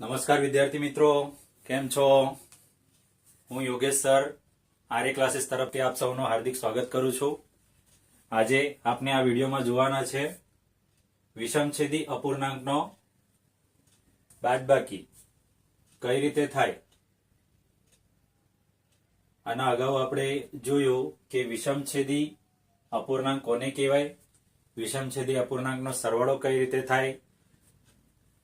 નમસ્કાર વિદ્યાર્થી મિત્રો, કેમ છો? હું યોગેશ સર, આર્ય ક્લાસીસ તરફથી આપ સૌનું હાર્દિક સ્વાગત કરું છું. આજે આપને આ વિડીયોમાં જોવાના છે વિષમછેદી અપૂર્ણાંકનો બાદબાકી કઈ રીતે થાય? આના અગાઉ આપણે જોયું કે વિષમછેદી અપૂર્ણાંક કોને કહેવાય? વિષમછેદી અપૂર્ણાંકનો સરવાળો કઈ રીતે થાય?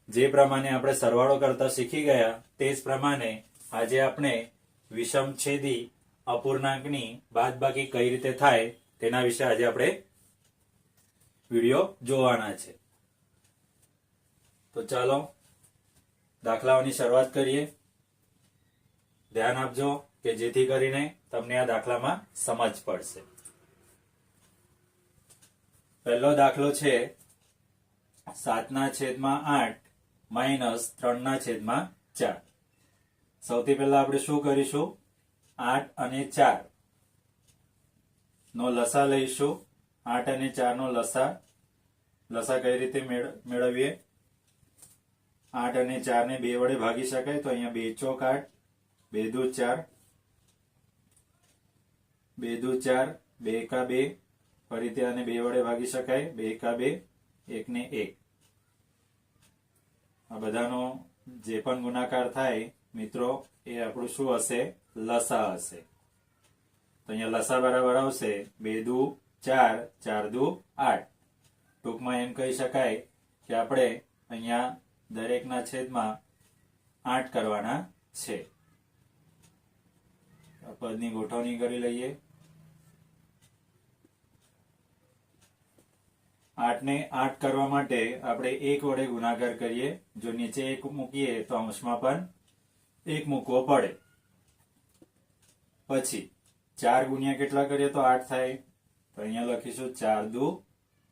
જે પ્રમાણે આપણે સરવાળો કરતા શીખી ગયા, તે જ પ્રમાણે આજે આપણે વિષમછેદી અપૂર્ણાંકની બાદબાકી કઈ રીતે થાય તેના વિશે આજે આપણે વીડિયો જોવાના છે. તો ચાલો, દાખલાઓની શરૂઆત કરીએ. ધ્યાન આપજો કે જેથી કરીને તમને આ દાખલામાં સમજ પડશે. પહેલો દાખલો છે સાતના છેદમાં આઠ. માઇનસ ત્રણના છેદમાં ચાર. સૌથી પહેલા આપણે શું કરીશું? આઠ અને ચાર નો લસા લઈશું. આઠ અને ચાર નો લસા. લસા કઈ રીતે મેળ- મેળવીએ? આઠ અને ચાર ને બે વડે ભાગી શકાય તો અહીંયા બે ચોક આઠ, બે દુ ચાર. બે દુ ચાર, બે એકા બે. ફરીથી આને બે વડે ભાગી શકાય. બે એકા બે એક ને એક. આ બધાનો જે પણ ગુણાકાર થાય, મિત્રો, એ આપણું શું હશે? લસા હશે. તો અહીંયા લસા બરાબર આવશે બે દુ ચાર ચાર દુ આઠ. ટૂંકમાં એમ કહી શકાય કે આપણે અહીંયા દરેકના છેદમાં આઠ કરવાના છે. પદની ગોઠવણી કરી લઈએ. આઠને આઠ કરવા માટે આપણે એક વડે ગુણાકાર કરીએ. જો નીચે એક મૂકીએ તો અંશમાં પણ એક મૂકવો પડે. પછી ચાર ગુણ્યા કેટલા કરીએ તો આઠ થાય. તો અહીંયા લખીશું ચાર દુ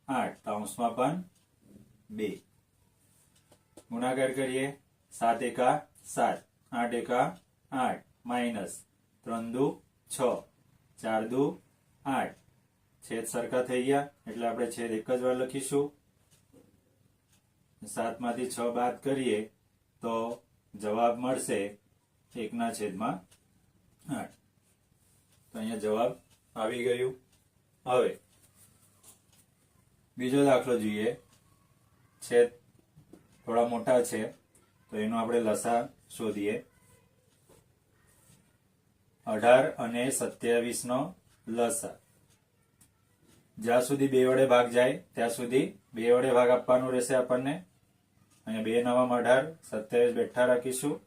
આઠ. તો અંશમાં પણ બે. ગુણાકાર કરીએ. સાત એકા સાત. આઠ એકા આઠ. માઇનસ ત્રણ દુ છ. ચાર દુ આઠ. છેદ સરખા થઈ ગયા. એટલે આપણે છેદ એક જ વાર લખીશું. સાતમાંથી છ બાદ કરીએ તો જવાબ મળશે એકના છેદમાં આઠ. તો અહીંયા જવાબ આવી ગયું. હવે બીજો દાખલો જોઈએ. છેદ થોડા મોટા છે, તો એનો આપણે લસા શોધીએ. અઢાર અને સત્યાવીસ નો લસા. જ્યાં સુધી બે વડે ભાગ જાય, ત્યાં સુધી બે વડે ભાગ આપવાનો રહેશે આપણને. અહીંયા બે નવામાં અઢાર, સત્યાવીસ બેઠા રાખીશું.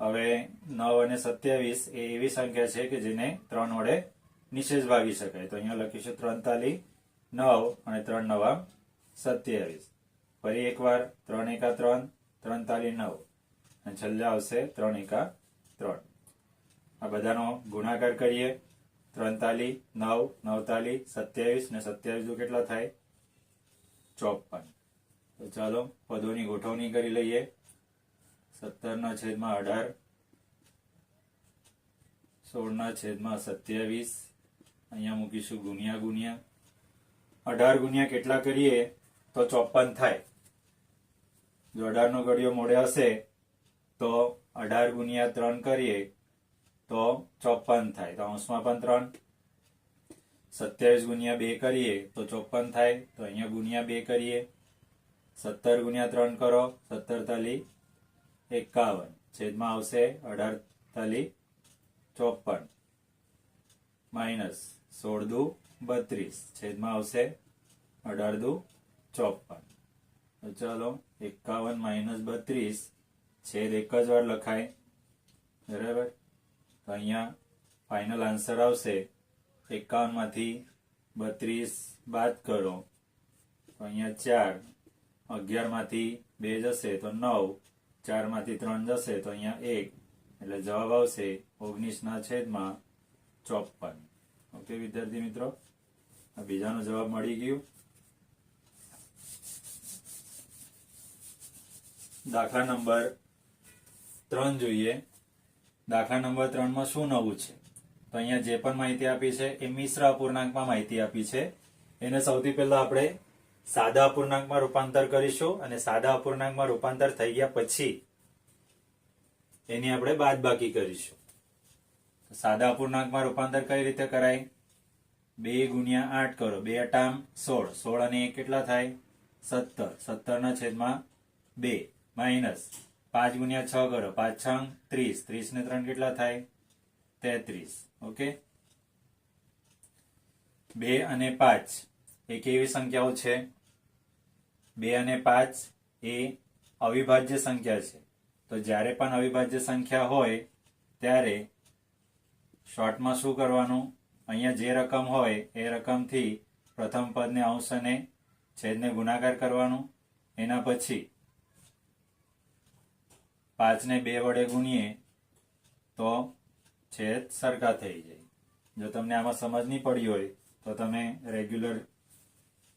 હવે નવ અને સત્યાવીસ એ એવી સંખ્યા છે કે જેને ત્રણ વડે નિશેષ ભાગી શકાય. તો અહીંયા લખીશું ત્રણ તાલી નવ અને ત્રણ નવા, સત્યાવીસ. ફરી એકવાર ત્રણ એકા ત્રણ ત્રણ તાલી નવ. અને છેલ્લે આવશે ત્રણ એકા ત્રણ. આ બધાનો ગુણાકાર કરીએ. ત્રણ તાલી નવ, નવતાલી, સત્યાવીસ ને સત્યાવીસ જો કેટલા થાય? ચોપન. તો ચાલો, પદોની ગોઠવણી કરી લઈએ. સત્તર ના છેદમાં અઢાર. સોળ ના છેદમાં સત્યાવીસ. અહીંયા મૂકીશું ગુણ્યા ગુણ્યા. અઢાર ગુણ્યા કેટલા કરીએ? તો ચોપન થાય. જો અઢાર નો ઘડિયો મોડે હશે, તો અઢાર ગુણ્યા ત્રણ કરીએ. તો ચોપન થાય. તો અંશમાં પણ ત્રણ. સત્યાવીસ ગુણ્યા બે કરીએ તો ચોપન થાય. તો અહીંયા ગુણ્યા બે કરીએ. સત્તર ગુણ્યા ત્રણ કરો. સત્તર તાલી એકાવન. છેદમાં આવશે અઢાર તાલી ચોપન. માઇનસ સોળ દુ બત્રીસ. છેદમાં આવશે અઢાર દુ ચોપન. તો ચાલો, એકાવન માઇનસ બત્રીસ. છેદ એક જ વાર લખાય. બરાબર? તો અહીંયા ફાઇનલ આન્સર આવશે. એકાવનમાંથી બત્રીસ બાદ કરો. તો અહીંયા ચાર. અગિયારમાંથી બે જશે, તો નવ. ચારમાંથી ત્રણ જશે, તો અહીંયા એક. એટલે જવાબ આવશે ઓગણીસ ના છેદમાં ચોપન. ઓકે, વિદ્યાર્થી મિત્રો? બીજાનો જવાબ મળી ગયું. દાખલા નંબર ત્રણ જોઈએ. દાખલા નંબર ત્રણમાં શું નવું છે? તો અહીંયા જે પણ માહિતી આપી છે એ મિશ્ર અપૂર્ણાંકમાં માહિતી આપી છે. એને સૌથી પહેલા આપણે સાદા અપૂર્ણાંકમાં રૂપાંતર કરીશું અને સાદા અપૂર્ણાંકમાં રૂપાંતર થઈ ગયા પછી એની આપણે બાદબાકી કરીશું. સાદા અપૂર્ણાંકમાં રૂપાંતર કઈ રીતે કરાય? બે ગુણ્યા આઠ કરો. બે અટામ સોળ. સોળ અને એક કેટલા થાય? સત્તર. સત્તર ના છેદમાં બે. માઇનસ પાંચ ગુણ્યા છ કરો. પાંચ છ ત્રીસ. ત્રીસ ને ત્રણ કેટલા થાય? તેત્રીસ. ઓકે? બે અને પાંચ. એ કેવી સંખ્યાઓ છે? બે અને પાંચ એ અવિભાજ્ય સંખ્યા છે. તો જ્યારે પણ અવિભાજ્ય સંખ્યા હોય, ત્યારે શોર્ટમાં શું કરવાનું? અહીંયા જે રકમ હોય, એ રકમથી પ્રથમ પદને અંશ અને છેદને ગુણાકાર કરવાનું. એના પછી પાંચને બે વડે ગુણીએ તો છેદ સરખા થઈ જાય. જો તમને આમાં સમજ નહીં પડી હોય, તો તમે રેગ્યુલર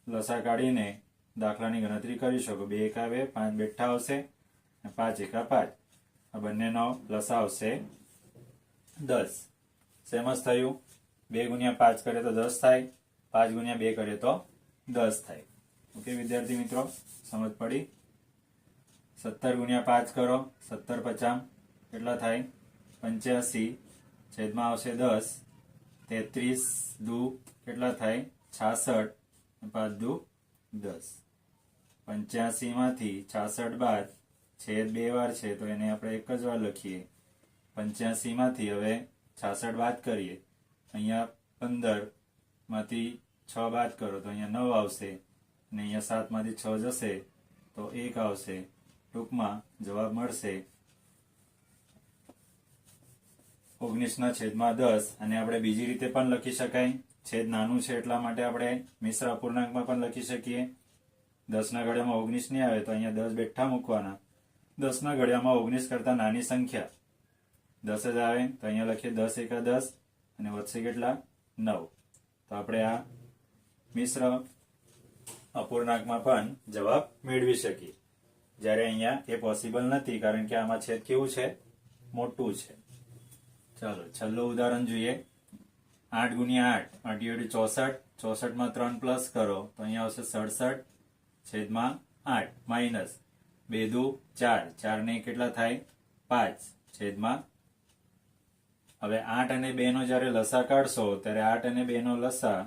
લસા કાઢીને દાખલાની ગણતરી કરી શકો. બે એકા બે, પાંચ બેઠા આવશે પાંચ એકા પાંચ. આ બંનેનો લસા આવશે દસ. સેમસ થયું. બે ગુણ્યા પાંચ કરે તો દસ થાય. પાંચ ગુણ્યા બે કરે તો દસ થાય. ઓકે, વિદ્યાર્થી મિત્રો, સમજ પડી? સત્તર ગુણ્યા પાંચ કરો, સત્તર પચાસ, કેટલા થાય? પંચ્યાસી, છેદમાં આવશે દસ, તેત્રીસ, દુ, કેટલા થાય? છાસઠ પાંચ દુ, દસ. પંચ્યાસી માંથી છાસઠ બાદ છેદ બે વાર છે, તો એને આપણે એક જ વાર લખીએ. પંચ્યાસી માંથી હવે છાસઠ બાદ કરીએ. અહીંયા પંદરમાંથી છ બાદ કરો, તો અહીંયા નવ આવશે. અને અહીંયા સાતમાંથી છ જશે, તો એક આવશે. ટૂંકમાં જવાબ મળશે ઓગણીસના છેદમાં દસ. અને આપણે બીજી રીતે પણ લખી શકાય. છેદ નાનું છે એટલા માટે આપણે મિશ્ર અપૂર્ણાંકમાં પણ લખી શકીએ. દસના ઘડિયામાં ઓગણીસ નહીં આવે તો અહીંયા દસ બેઠા મૂકવાના. દસના ઘડિયામાં ઓગણીસ કરતા નાની સંખ્યા. દસ જ આવે તો અહીંયા લખીએ દસ એકા દસ અને વધશે કેટલા? નવ. તો આપણે આ મિશ્ર અપૂર્ણાંકમાં પણ જવાબ મેળવી શકીએ. જ્યારે અહીંયા એ પોસિબલ નથી, કારણ કે આમાં છેદ કેવું છે? મોટું છે. ચાલો, છેલ્લું ઉદાહરણ જોઈએ. આઠ ગુણ્યા આઠ અઢી અઢી ચોસઠ, ચોસઠમાં ત્રણ પ્લસ કરો, તો અહીંયા આવશે સડસઠ, છેદમાં આઠ માઇનસ બે દુ, ચાર ચાર ને કેટલા થાય? પાંચ, છેદમાં. હવે આઠ અને બે નો જયારે લસા કાઢશો, ત્યારે આઠ અને બે નો લસા,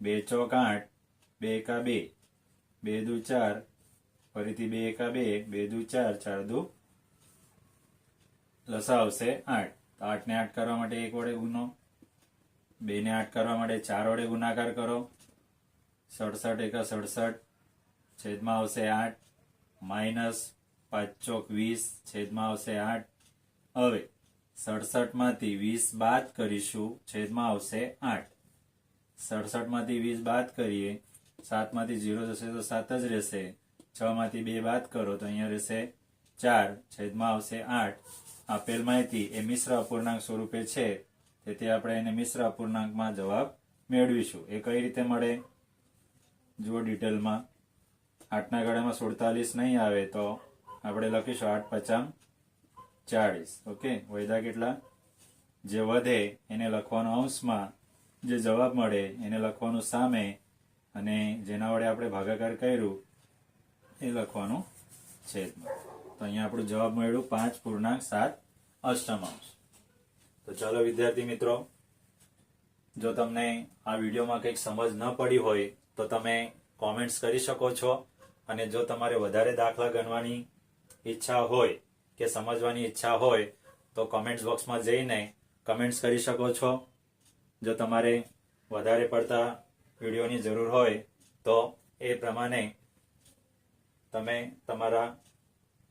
બે ચોક આઠ, બે એકા બે બે દુ ચાર ફરીથી બે એકા બે બે દુ ચાર ચાર દુ લસા આવશે આઠ. તો આઠ ને આઠ કરવા માટે એક વડે ગુનો. બે ને આઠ કરવા માટે ચાર વડે ગુણાકાર કરો. સડસઠ એકા સડસઠ, છેદમાં આવશે આઠ. માઇનસ પાંચ ચોક વીસ, છેદમાં આવશે આઠ. હવે સડસઠમાંથી વીસ બાદ કરીશું, છેદમાં આવશે આઠ. સડસઠમાંથી વીસ બાદ કરીએ સાતમાંથી જીરો જશે તો સાત જ રહેશે. છ માંથી બે બાદ કરો તો અહીંયા રહેશે ચાર, છેદમાં આવશે આઠ. આપેલ માહિતી એ મિશ્ર અપૂર્ણાંક સ્વરૂપે છે. તેથી આપણે એને મિશ્ર અપૂર્ણાંકમાં જવાબ મેળવીશું. એ કઈ રીતે મળે? જુઓ ડિટેલમાં. આઠના ગાળામાં સુડતાલીસ નહીં આવે તો આપણે લખીશું આઠ પચામ ચાળીસ. ઓકે? વૈદા કેટલા? જે વધે એને લખવાનો અંશમાં જે જવાબ મળે એને લખવાનું સામે અને જેના વડે આપણે ભાગાકાર કર્યું એ લખવાનું છેદમાં તો અહીંયા આપણું જવાબ મળ્યું પાંચ પૂર્ણાંક સાત અષ્ટમાંશ. તો ચાલો વિદ્યાર્થી મિત્રો, જો તમને આ વિડીયોમાં કંઈક સમજ ન પડી હોય તો તમે કોમેન્ટ્સ કરી શકો છો અને જો તમારે વધારે દાખલા ગણવાની ઈચ્છા હોય કે સમજવાની ઈચ્છા હોય તો કોમેન્ટ્સ બોક્સમાં જઈને કમેન્ટ્સ કરી શકો છો. જો તમારે વધારે પડતા વિડીયોની જરૂર હોય તો એ પ્રમાણે તમે તમારા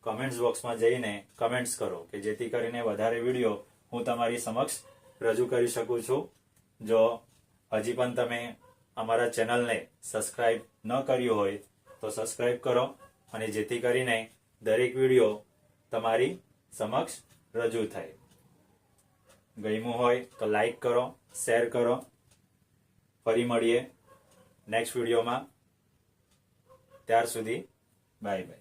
કમેન્ટ્સ બોક્સમાં જઈને કમેન્ટ્સ કરો કે જેથી કરીને વધારે વીડિયો હું તમારી સમક્ષ રજૂ કરી શકું છું. જો હજી પણ તમે અમારા ચેનલને સબસ્ક્રાઇબ ન કર્યું હોય તો સબસ્ક્રાઇબ કરો અને જેથી કરીને દરેક વીડિયો તમારી સમક્ષ રજૂ થાય. ગમ્યું હોય તો લાઈક કરો શેર કરો. ફરી મળીએ નેક્સ્ટ વિડીયોમાં ત્યાર સુધી Maybe.